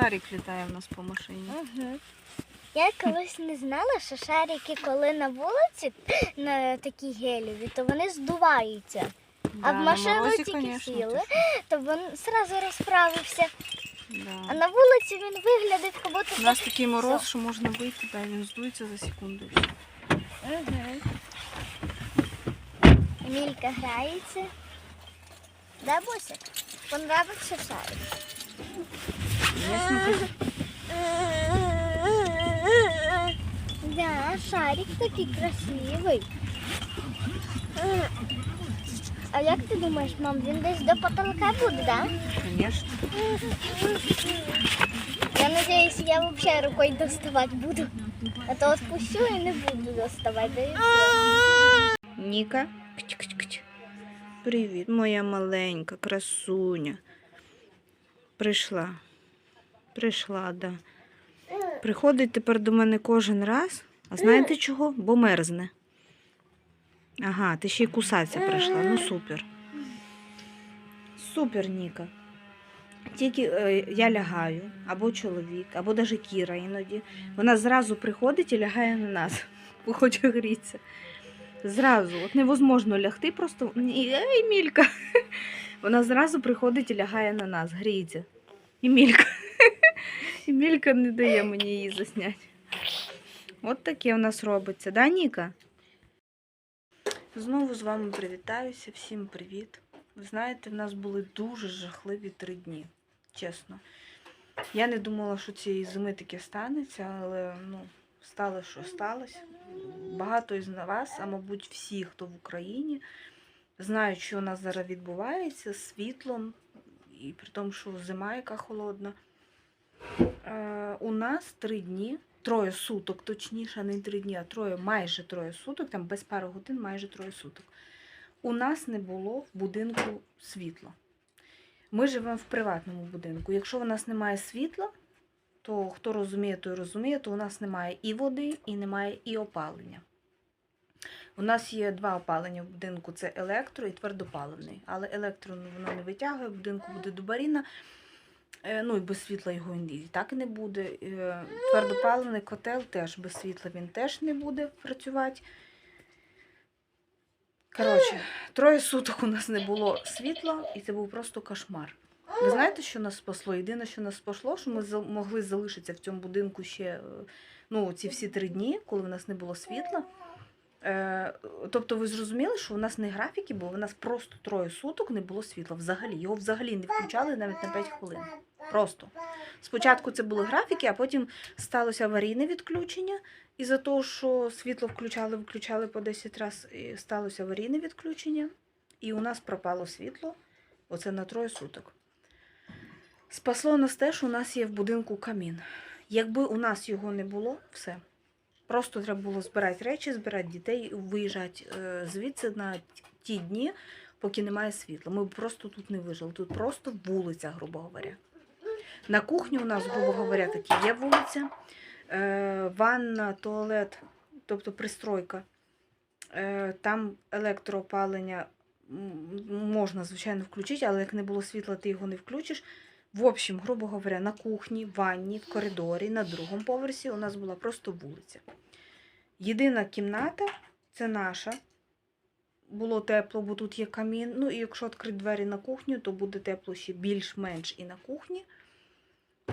Шарик літає в нас по машині. Угу. Я колись не знала, що шарики, коли на вулиці на такі гелеві, то вони здуваються. Да, А в на машину морозі, тільки конечно, сіли. ти. То він одразу розправився. А на вулиці він виглядить, як будто У нас такий мороз, що можна вийти, да, він здується за секунду. Угу. Емілька грається. Да, Босик? Понравився шарик? Звісно, Да, шарик такий красивий. А як ти думаєш, мам, він десь до потолка буде, да? звісно. Я надіюсь, я взагалі рукою доставати буду. А то відпущу і не буду доставати. Да і все. Ніка. Кч-кч-кч. Привіт, моя маленька красуня. Прийшла. Прийшла, да. Приходить тепер до мене кожен раз. А знаєте чого? Бо мерзне. Ага, ти ще й кусатися прийшла. Ну супер. Супер, Ніка. Тільки е, я лягаю, або чоловік, або навіть Кіра іноді. Вона зразу приходить і лягає на нас, бо хоче грітися. Зразу, от невозможно лягти, просто ей, Мілька. Вона зразу приходить і лягає на нас, гріється. І Мілька. Мілька не дає мені її засняти. От таке у нас робиться, да, Ніка? Знову з вами привітаюся. Всім привіт. Ви знаєте, в нас були дуже жахливі три дні, чесно. Я не думала, що цієї зими таке станеться, але ну, стало, що сталося. Багато із вас, а мабуть, всі, хто в Україні, знають, що у нас зараз відбувається з світлом, і при тому, що зима яка холодна. Е, у нас три дні, троє суток, точніше, не три дні, а троє, майже троє суток, там без пару годин, майже троє суток. У нас не було в будинку світла. Ми живемо в приватному будинку. Якщо у нас немає світла, то хто розуміє, той розуміє, то у нас немає і води, і немає і опалення. У нас є два опалення в будинку: це електро і твердопаливний. Але електро воно не витягує, в будинку буде дубаріна. Е, Ну і без світла його і так і не буде. Е, Твердопаливний котел теж без світла він теж не буде працювати. Коротше, троє суток у нас не було світла, і це був просто кошмар. Ви знаєте, що нас спасло? Єдине, що нас спасло, що ми могли залишитися в цьому будинку ще е, ну, ці всі три дні, коли в нас не було світла. Тобто ви зрозуміли, що у нас не графіки, бо у нас просто троє суток не було світла взагалі. Його взагалі не включали навіть на 5 хвилин. Просто. Спочатку це були графіки, а потім сталося аварійне відключення. І за того, що світло включали, виключали по 10 разів, сталося аварійне відключення. І у нас пропало світло. Оце на троє суток. Спасло нас те, що у нас є в будинку камін. Якби у нас його не було, все. Просто треба було збирати речі, збирати дітей, виїжджати е, звідси на ті дні, поки немає світла. Ми просто тут не вижили. Тут просто вулиця, грубо говоря. На кухні у нас, грубо говоря, такі є вулиця. Е, ванна, туалет, тобто пристройка. Е, там електроопалення можна, звичайно, включити, але як не було світла, ти його не включиш. В общем, грубо говоря, на кухні, ванні, в коридорі, на другому поверсі у нас була просто вулиця. Єдина кімната це наша. Було тепло, бо тут є камін. Ну і якщо відкрити двері на кухню, то буде тепло ще більш-менш і на кухні.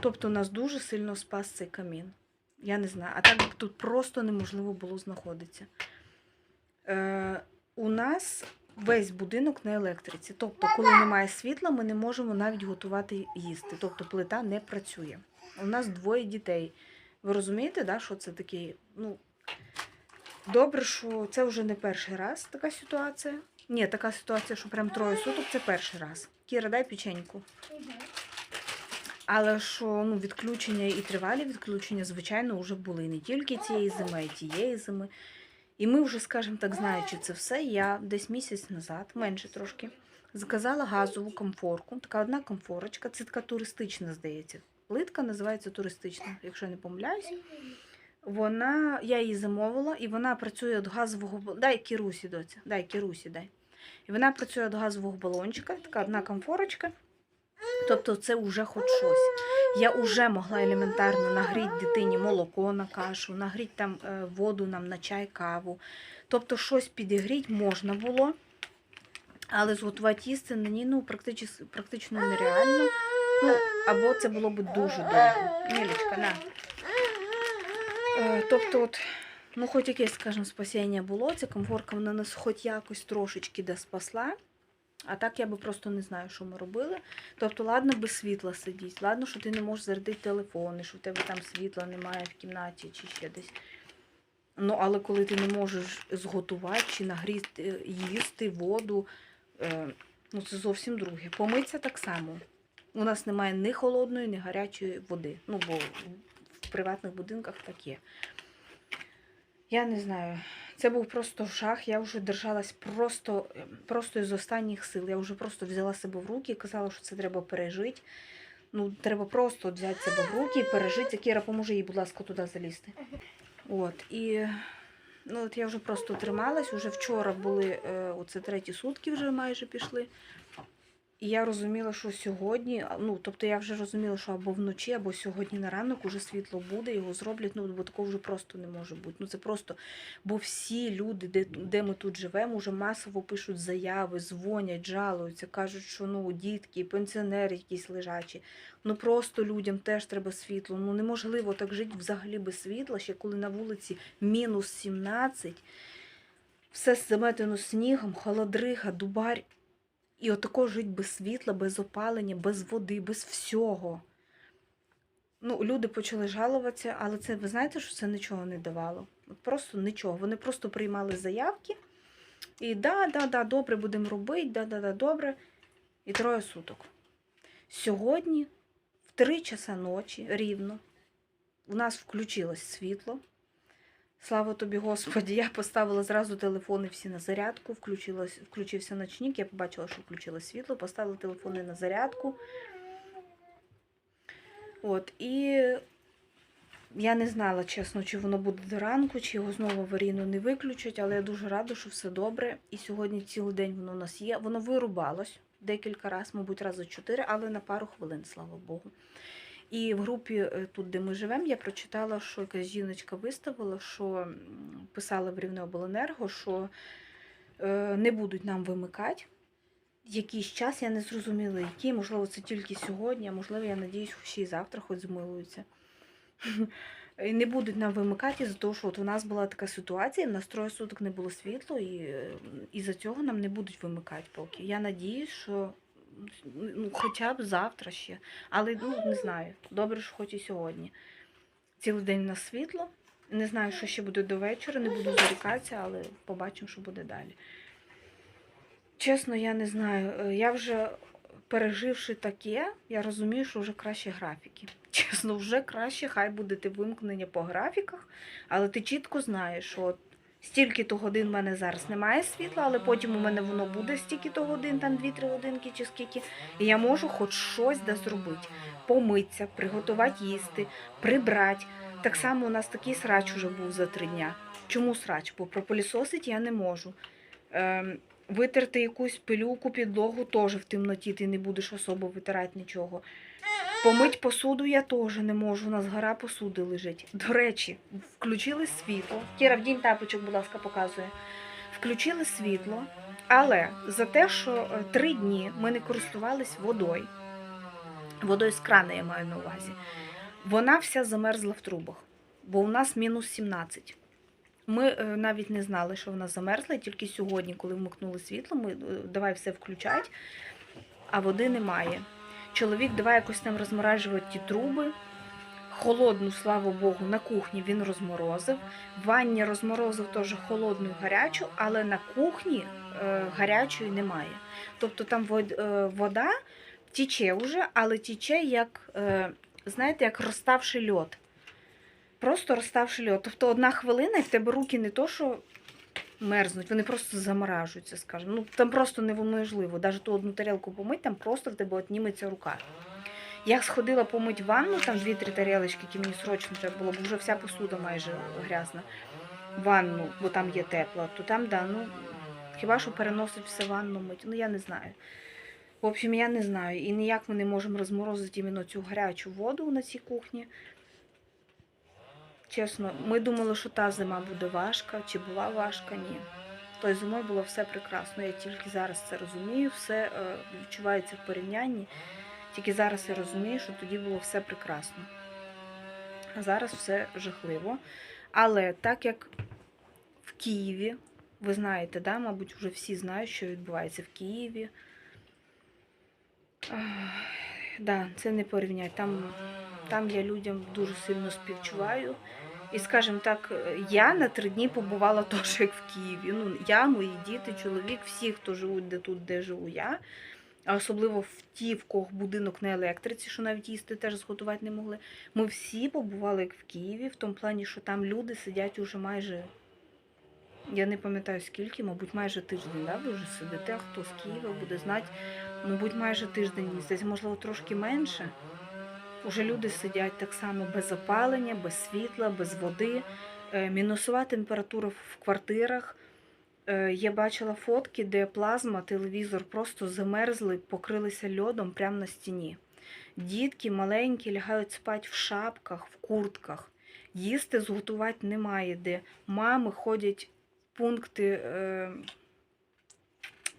Тобто нас дуже сильно спас цей камін. Я не знаю. А так тут просто неможливо було знаходитися. Е, у нас весь будинок на електриці. Тобто, коли немає світла, ми не можемо навіть готувати їсти. Тобто плита не працює. У нас двоє дітей. Ви розумієте, да, що це таке? Ну, добре, що це вже не перший раз така ситуація. Ні, така ситуація, що прям троє суток, це перший раз. Кіра, дай печеньку. Але що ну, відключення і тривалі відключення, звичайно, вже були не тільки цієї зими, а й тієї зими. І ми вже, скажімо так, знаючи це все, я десь місяць назад, менше трошки, заказала газову комфорку. Така одна комфорочка, це така туристична, здається. Плитка називається туристична, якщо я не помиляюсь. Вона, я її замовила, і вона працює від газового Дай Кірусі, доця, дай Кірусі, дай. І вона працює від газового балончика, така одна комфорочка. Тобто це вже хоч щось. Я вже могла елементарно нагріти дитині молоко на кашу, нагріти там е, воду нам на чай, каву. Тобто щось підігріти можна було. Але зготувати їсти мені ну, практично, практично нереально. Ну, або це було б дуже довго. Мілечка, на. Е, тобто, от, ну, хоч якесь, скажімо, спасіння було, ця комфорка вона нас хоч якось трошечки де спасла. А так я би просто не знаю, що ми робили. Тобто, ладно, без світла сидіть, ладно, що ти не можеш зарядити телефон, і що в тебе там світла немає в кімнаті чи ще десь. Ну, але коли ти не можеш зготувати чи нагріти їсти воду, е, ну це зовсім друге. Помитися так само. У нас немає ні холодної, ні гарячої води. Ну, бо в приватних будинках так є. Я не знаю. Це був просто жах. Я вже держалась просто, просто із останніх сил. Я вже просто взяла себе в руки і казала, що це треба пережити. Ну, треба просто взяти себе в руки і пережити. Кіра, поможи їй, будь ласка, туди залізти. От, і ну, от я вже просто трималась. Уже вчора були, е, оце треті сутки вже майже пішли. І я розуміла, що сьогодні, ну, тобто я вже розуміла, що або вночі, або сьогодні на ранок уже світло буде, його зроблять, ну, бо такого вже просто не може бути. Ну, це просто, бо всі люди, де, де ми тут живемо, вже масово пишуть заяви, дзвонять, жалуються, кажуть, що ну, дітки, пенсіонери якісь лежачі. Ну просто людям теж треба світло. Ну неможливо так жити взагалі без світла, ще коли на вулиці мінус 17, все заметено снігом, холодрига, дубарь. І отако жити без світла, без опалення, без води, без всього. Ну, люди почали жалуватися, але це, ви знаєте, що це нічого не давало. Просто нічого. Вони просто приймали заявки. І да, да, да, добре, будемо робити, да, да, да, добре. І троє суток. Сьогодні, в 3 часа ночі, рівно, у нас включилось світло. Слава тобі, Господі, я поставила зразу телефони всі на зарядку, включився ночник, я побачила, що включилось світло, поставила телефони на зарядку. От, і я не знала, чесно, чи воно буде до ранку, чи його знову аварійно не виключать, але я дуже рада, що все добре. І сьогодні цілий день воно у нас є. Воно вирубалось декілька разів, мабуть, рази чотири, але на пару хвилин, слава Богу. І в групі е, тут, де ми живемо, я прочитала, що якась жіночка виставила, що м, писали в Рівнеобленерго, що е, не будуть нам вимикати. Якийсь час я не зрозуміла, який, можливо, це тільки сьогодні, а можливо, я надіюсь, ще й завтра хоч змилуються. І не будуть нам вимикати за того, що от у нас була така ситуація, в нас троє суток не було світла, і, і за цього нам не будуть вимикати поки. Я надіюсь, що ну, хоча б завтра ще. Але ну, не знаю. Добре, що хоч і сьогодні. Цілий день у нас світло. Не знаю, що ще буде до вечора, не буду зарікатися, але побачимо, що буде далі. Чесно, я не знаю. Е, Я вже переживши таке, я розумію, що вже краще графіки. Чесно, вже краще, хай буде те вимкнення по графіках, але ти чітко знаєш, що от стільки-то годин в мене зараз немає світла, але потім у мене воно буде стільки-то годин, там 2-3 годинки чи скільки. І я можу хоч щось да зробити. Помитися, приготувати їсти, прибрати. Так само у нас такий срач уже був за три дня. Чому срач? Бо пропилісосити я не можу. Ем, витерти якусь пилюку, підлогу теж в темноті ти не будеш особо витирати нічого. Помить посуду я теж не можу, у нас гора посуди лежить. До речі, включили світло. Кіра, вдінь тапочок, будь ласка, показує. Включили світло, але за те, що е, три дні ми не користувались водою, водою з крана я маю на увазі, вона вся замерзла в трубах, бо у нас мінус 17. Ми е, навіть не знали, що вона замерзла, і тільки сьогодні, коли вмикнули світло, ми е, давай все включать, а води немає. Чоловік давай якось там розморажувати ті труби. Холодну, слава Богу, на кухні він розморозив. Ванні розморозив теж холодну і гарячу, але на кухні е, гарячої немає. Тобто там вод- е, вода тіче вже, але тіче як, е, знаєте, як розставший льод. Просто розставший льод. Тобто одна хвилина, і в тебе руки не то, що мерзнуть, вони просто заморажуються, скажімо. Ну, там просто неможливо. Навіть ту одну тарілку помить, там просто в тебе отніметься рука. Я сходила помить ванну, там дві-три тарілочки, які мені срочно треба було, бо вже вся посуда майже грязна. Ванну, бо там є тепла, то там, да, ну, хіба що переносить все ванну мить. Ну, я не знаю. В общем, я не знаю. І ніяк ми не можемо розморозити іменно цю гарячу воду на цій кухні. Чесно, ми думали, що та зима буде важка, чи була важка, ні. Тою зимою було все прекрасно. Я тільки зараз це розумію, все е, відчувається в порівнянні. Тільки зараз я розумію, що тоді було все прекрасно. А зараз все жахливо. Але так як в Києві, ви знаєте, да, мабуть, вже всі знають, що відбувається в Києві. Ах, Да, це не порівняти. Там, там я людям дуже сильно співчуваю. І, скажімо так, я на три дні побувала теж як в Києві. Ну, я, мої діти, чоловік, всі, хто живуть де тут, де живу я. А особливо в ті, в кого будинок на електриці, що навіть їсти теж зготувати не могли. Ми всі побували як в Києві, в тому плані, що там люди сидять уже майже. Я не пам'ятаю скільки, мабуть, майже тиждень, да, ви вже сидите, хто з Києва буде знати, мабуть, майже тиждень місяць, можливо, трошки менше. Уже люди сидять так само без опалення, без світла, без води, Е, мінусова температура в квартирах. Е, Я бачила фотки, де плазма, телевізор просто замерзли, покрилися льодом прямо на стіні. Дітки маленькі лягають спати в шапках, в куртках. Їсти зготувати немає де. Мами ходять в пункти, е,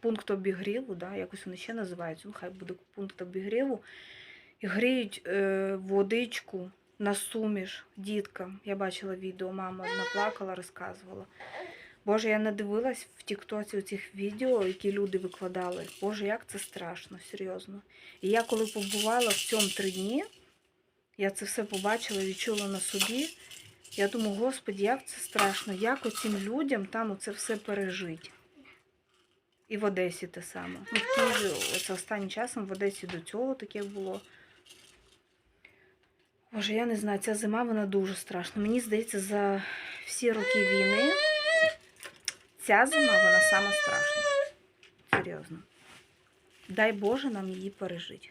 пункт обігріву, да, якось вони ще називаються, ну хай буде пункт обігріву, гріють е, водичку на суміш діткам. Я бачила відео, мама одна плакала, розказувала. Боже, я надивилась в Тіктоці цих відео, які люди викладали. Боже, як це страшно, серйозно. І я коли побувала в цьому три дні, я це все побачила, відчула на собі. Я думаю, Господи, як це страшно, як оцим людям там оце все пережить. І в Одесі те саме. Ну, в Києві останнім часом в Одесі до цього таке було. Боже, я не знаю, ця зима вона дуже страшна. Мені здається, за всі роки війни ця зима вона сама страшна. Серйозно. Дай Боже нам її пережити.